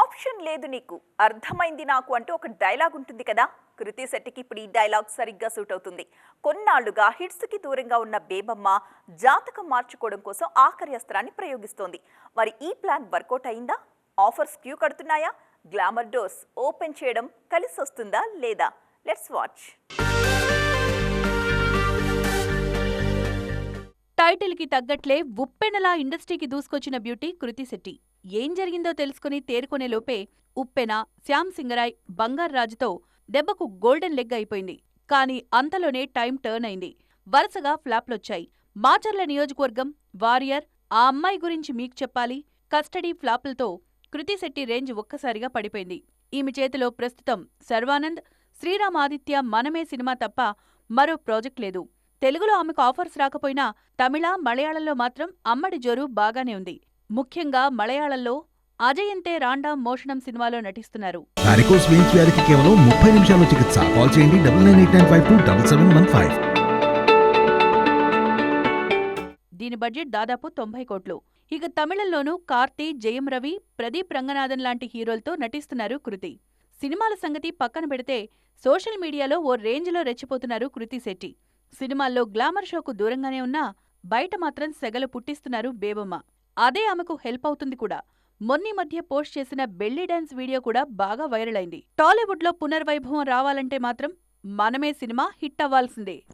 Option లేదు నీకు. అర్థమైంది నాకు అంటూ ఒక డైలాగ్ ఉంటుంది కదా. కృతి శెట్టికి ఇప్పుడు ఈ డైలాగ్ సరిగ్గా సూట్ అవుతుంది. కొన్నాళ్ళుగా హిట్స్కి దూరంగా ఉన్న బేబమ్మ జాతకం మార్చుకోవడం కోసం ఆఖరి అస్త్రాన్ని ప్రయోగిస్తోంది. మరి ఈ ప్లాన్ వర్కౌట్ అయిందా? ఆఫర్స్ క్యూ కడుతున్నాయా? గ్లామర్ డోర్స్ ఓపెన్ చేయడం కలిసి వస్తుందా లేదా? Let's watch. టైటిల్కి తగ్గట్లే ఉప్పెనలా ఇండస్ట్రీకి దూసుకొచ్చిన బ్యూటీ కృతి శెట్టి. ఏం జరిగిందో తెలుసుకుని తేరుకునేలోపే ఉప్పెన శ్యామ్ సింగరాయ్ బంగారు రాజుతో దెబ్బకు గోల్డెన్ లెగ్ అయిపోయింది. కానీ అంతలోనే టైం టర్న్ అయింది. వరుసగా ఫ్లాప్లొచ్చాయి. మాచర్ల నియోజకవర్గం వారియర్ ఆ అమ్మాయి గురించి మీకు చెప్పాలి. కస్టడీ ఫ్లాపులతో కృతిశెట్టి రేంజ్ ఒక్కసారిగా పడిపోయింది. ఈమె చేతిలో ప్రస్తుతం శర్వానంద్ శ్రీరామాదిత్య మనమే సినిమా తప్ప మరో ప్రాజెక్ట్ లేదు. తెలుగులో ఆమెకు ఆఫర్స్ రాకపోయినా తమిళ మలయాళంలో మాత్రం అమ్మడి జోరు బాగానే ఉంది. ముఖ్యంగా మలయాళంలో అజయంతే రాండాం మోషణం సినిమాలో నటిస్తున్నారు. వారికోస్ వెయిన్స్ వ్యాధికి కేవలం ముప్పై నిమిషాల్లో చికిత్స. కాల్ చేయండి double nine eight nine five two double seven one five. దీని బడ్జెట్ దాదాపు తొంభై కోట్లు. ఇక తమిళంలోనూ కార్తీ జయం రవి ప్రదీప్ రంగనాథన్ లాంటి హీరోలతో నటిస్తున్నారు కృతి. సినిమాల సంగతి పక్కన పెడితే సోషల్ మీడియాలో ఓ రేంజ్లో రెచ్చిపోతున్నారు కృతి శెట్టి. సినిమాల్లో గ్లామర్ షోకు దూరంగానే ఉన్నా బయట మాత్రం సెగలు పుట్టిస్తున్నారు బేబమ్మ. అదే ఆమెకు హెల్ప్ అవుతుంది కూడా. మొన్నీ మధ్య పోస్ట్ చేసిన బెల్లీ డ్యాన్స్ వీడియో కూడా బాగా వైరల్ అయింది. టాలీవుడ్లో పునర్వైభవం రావాలంటే మాత్రం మనమే సినిమా హిట్ అవ్వాల్సిందే.